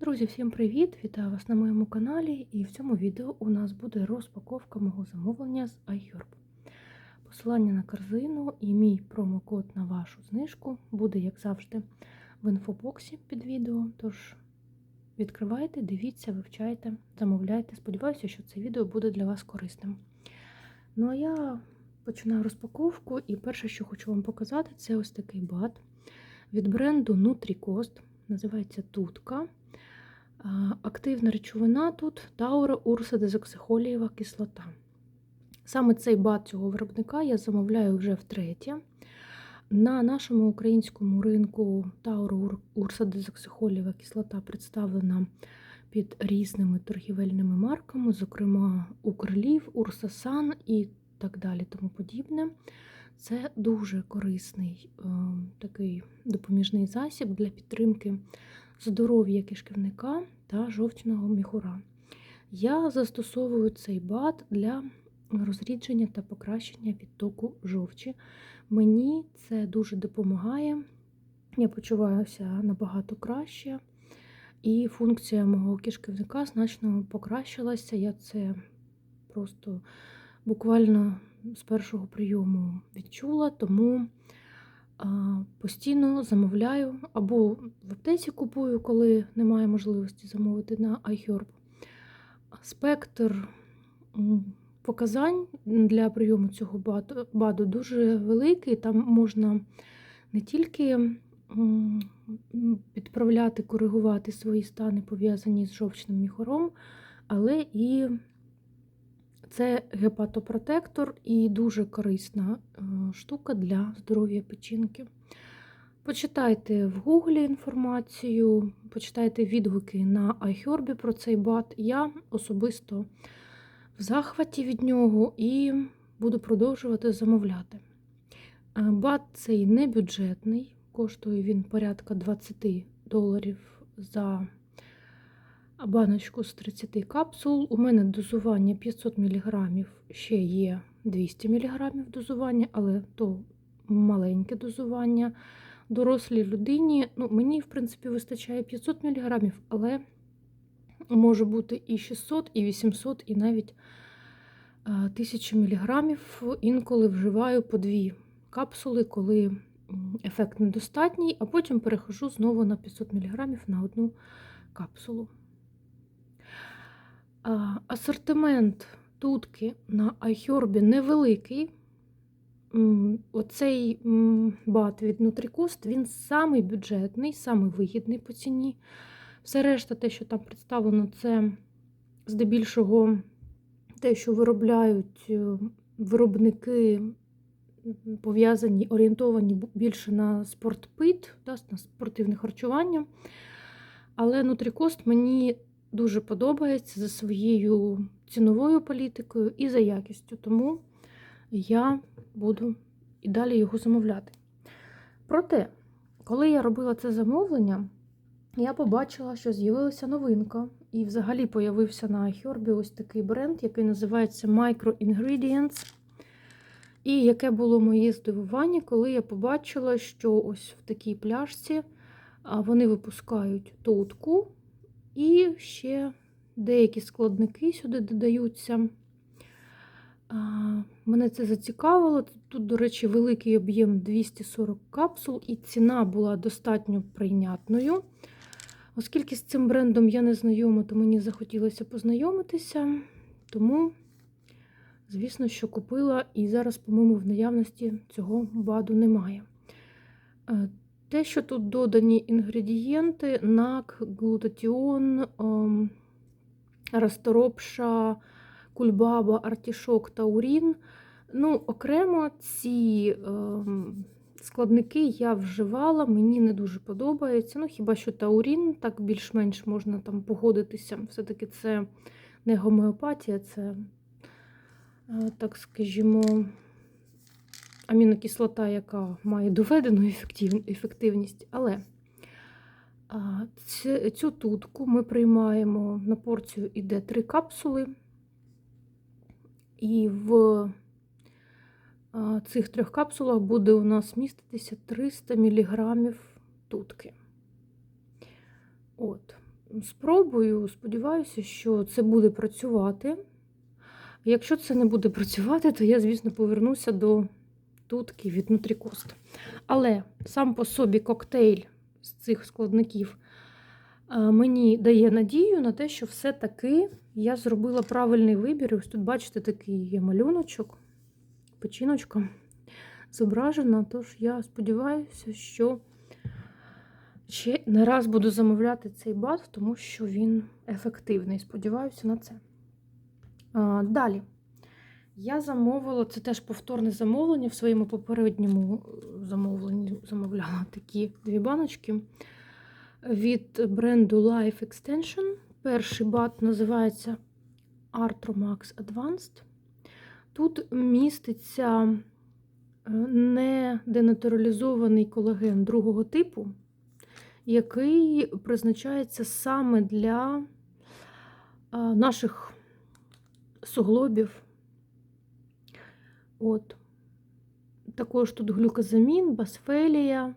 Друзі, всім привіт! Вітаю вас на моєму каналі. І в цьому відео у нас буде розпаковка мого замовлення з iHerb. Посилання на корзину і мій промокод на вашу знижку буде, як завжди, в інфобоксі під відео. Тож відкривайте, дивіться, вивчайте, замовляйте. Сподіваюся, що це відео буде для вас корисним. Ну а я починаю розпаковку, і перше, що хочу вам показати, це ось такий бат від бренду NutriCost. Називається Тутка. Активна речовина тут таура урсадезоксихолієва кислота. Саме цей бат цього виробника я замовляю вже втретє. На нашому українському ринку таура урсадезоксихолієва кислота представлена під різними торгівельними марками, зокрема Укрлів, Урсасан і так далі. тому подібне. Це дуже корисний е, такий допоміжний засіб для підтримки здоров'я кишківника та жовчного міхура. Я застосовую цей бат для розрідження та покращення відтоку жовчі. Мені це дуже допомагає. Я почуваюся набагато краще, і функція мого кишківника значно покращилася. Я це просто буквально з першого прийому відчула, тому постійно замовляю або в аптеці купую, коли немає можливості замовити на iHerb. Спектр показань для прийому цього баду дуже великий. Там можна не тільки підправляти, коригувати свої стани, пов'язані з жовчним міхором, але і це гепатопротектор і дуже корисна е, штука для здоров'я печінки. Почитайте в Гуглі інформацію, почитайте відгуки на iHerb про цей бат. Я особисто в захваті від нього і буду продовжувати замовляти. Е, бат цей не бюджетний, коштує він порядка 20 доларів за баночку з 30 капсул. У мене дозування 500 мг, ще є 200 мг дозування, але то маленьке дозування. Дорослій людині, ну, мені, в принципі, вистачає 500 мг, але може бути і 600, і 800, і навіть 1000 мг. Інколи вживаю по дві капсули, коли ефект недостатній, а потім перехожу знову на 500 мг на одну капсулу. Асортимент тутки на iHerb невеликий. Оцей бат від Nutricost, він самий бюджетний, самий вигідний по ціні. Все решта, те, що там представлено, це здебільшого те, що виробляють е, виробники, пов'язані, орієнтовані більше на спортпит, на спортивне харчування. Але Nutricost мені дуже подобається за своєю ціновою політикою і за якістю, тому я буду і далі його замовляти. Проте, коли я робила це замовлення, я побачила, що з'явилася новинка, і взагалі появився на iHerb ось такий бренд, який називається Micro Ingredients. І яке було моє здивування, коли я побачила, що ось в такій пляшці вони випускають тутку і ще деякі складники сюди додаються. Мене це зацікавило. Тут, до речі, великий об'єм 240 капсул, і ціна була достатньо прийнятною. Оскільки з цим брендом я не знайома, то мені захотілося познайомитися. Тому, звісно, що купила, і зараз, по-моєму, в наявності цього баду немає. Те, що тут додані інгредієнти, нак, глутатіон, ем, расторопша, кульбаба, артішок таурін. Ну, окремо ці ем, складники я вживала, мені не дуже подобається. Ну, хіба що таурін, так більш-менш можна там погодитися. Все-таки це не гомеопатія, це, е, так скажімо, амінокислота, яка має доведену ефективність. Але цю тутку ми приймаємо на порцію іде 3 капсули, і в цих трьох капсулах буде у нас міститися 300 мг тутки. От. спробую, сподіваюся, що це буде працювати. Якщо це не буде працювати, то я, звісно, повернуся до тутки від Нутрікост. Але сам по собі коктейль з цих складників е, мені дає надію на те, що все-таки я зробила правильний вибір. Ось тут, бачите, такий є малюночок, печіночка зображена. Тож я сподіваюся, що ще не раз буду замовляти цей бат, тому що він ефективний. Сподіваюся на це. Далі. Я замовила, це теж повторне замовлення. В своєму попередньому е, замовленні замовляла такі дві баночки від бренду Life Extension. Перший бат називається Artromax Advanced. Тут міститься е, не денатуралізований колаген другого типу, який призначається саме для наших суглобів. От. Також тут глюкозамін, басфелія,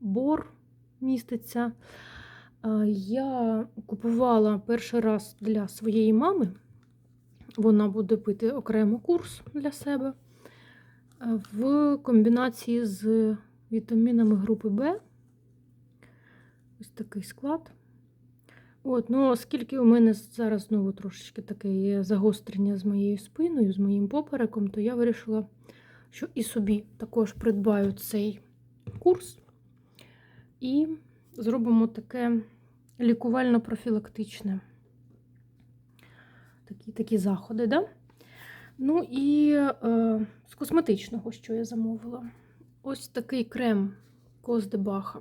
бор міститься. Я купувала перший раз для своєї мами. Вона буде пити окремо курс для себе в комбінації з вітамінами групи Б. Ось такий склад. От, ну, оскільки у мене зараз знову трошечки таке є загострення з моєю спиною, з моїм попереком, то я вирішила, що і собі також придбаю цей курс і зробимо таке лікувально-профілактичне. Такі такі заходи, да? Ну і е, з косметичного, що я замовила. Ось такий крем Коздебаха.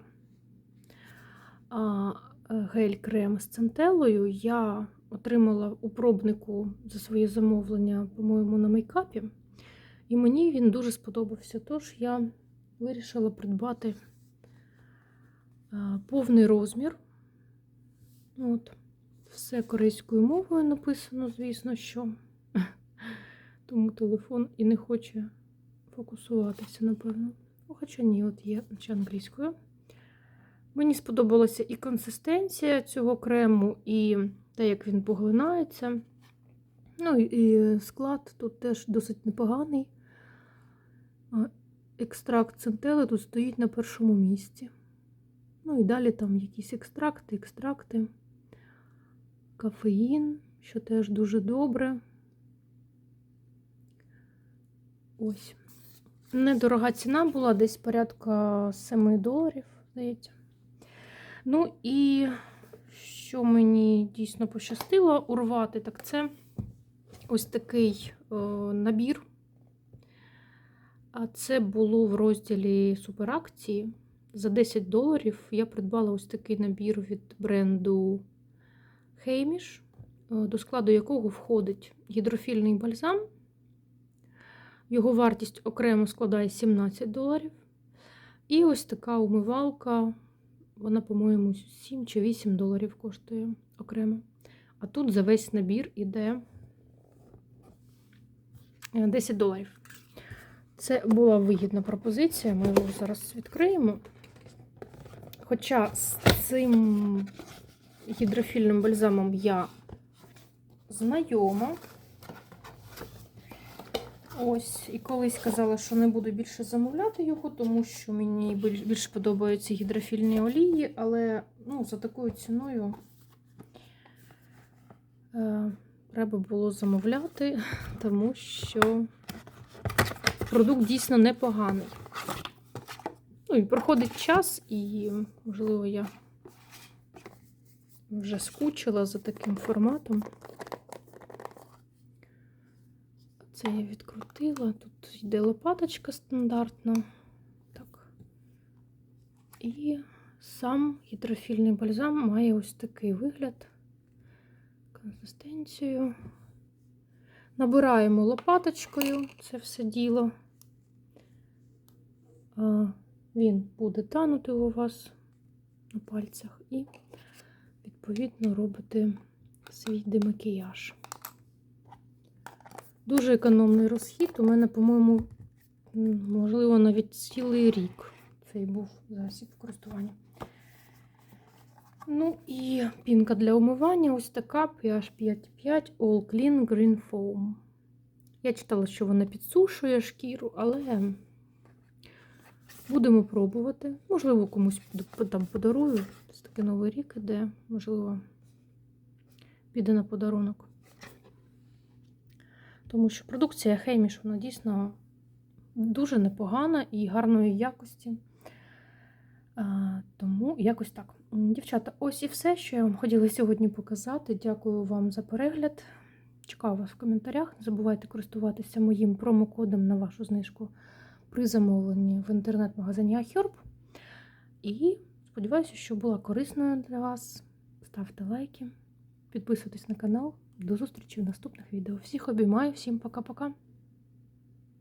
А, гель-крем з центелою я отримала у пробнику за своє замовлення, по-моєму, на мейкапі. І мені він дуже сподобався. Тож я вирішила придбати повний розмір. От. Все корейською мовою написано, звісно, що. Тому телефон і не хоче фокусуватися, напевно. Ну, Хоча ні, от є чи англійською. Мені сподобалася і консистенція цього крему, і те, як він поглинається. Ну і склад тут теж досить непоганий. Екстракт центели тут стоїть на першому місці. Ну і далі там якісь екстракти, екстракти, кафеїн, що теж дуже добре. Ось. Недорога ціна була десь порядка 7 доларів, здається. Ну і що мені дійсно пощастило урвати, так це ось такий о, набір. А це було в розділі суперакції. За 10 доларів я придбала ось такий набір від бренду Хейміш, до складу якого входить гідрофільний бальзам. Його вартість окремо складає 17 доларів. І ось така умивалка. Вона, по-моєму, 7 чи 8 доларів коштує окремо. А тут за весь набір іде 10 доларів. Це була вигідна пропозиція, ми його зараз відкриємо. Хоча з цим гідрофільним бальзамом я знайома. Ось, і колись казала, що не буду більше замовляти його, тому що мені більше подобаються гідрофільні олії, але ну, за такою ціною е, треба було замовляти, тому що продукт дійсно непоганий. Ну, і проходить час, і, можливо, я вже скучила за таким форматом. Це я відкрутила. Тут йде лопаточка стандартна. Так. І сам гідрофільний бальзам має ось такий вигляд, консистенцію. Набираємо лопаточкою це все діло. Він буде танути у вас на пальцях і, відповідно, робите свій демакіяж. Дуже економний розхід. У мене, по-моєму, можливо, навіть цілий рік цей був засіб користування. Ну і пінка для умивання ось така pH 5,5 All Clean Green Foam. Я читала, що вона підсушує шкіру, але будемо пробувати. Можливо, комусь там подарую. Це такий новий рік іде, можливо, піде на подарунок. Тому що продукція Хейміш, вона дійсно дуже непогана і гарної якості. Тому якось так. Дівчата, ось і все, що я вам хотіла сьогодні показати. Дякую вам за перегляд. Чекаю вас в коментарях. Не забувайте користуватися моїм промокодом на вашу знижку при замовленні в інтернет-магазині iHerb. І сподіваюся, що була корисною для вас. Ставте лайки, підписуйтесь на канал. До зустрічі в наступних відео. Всіх обіймаю, всім пока-пока.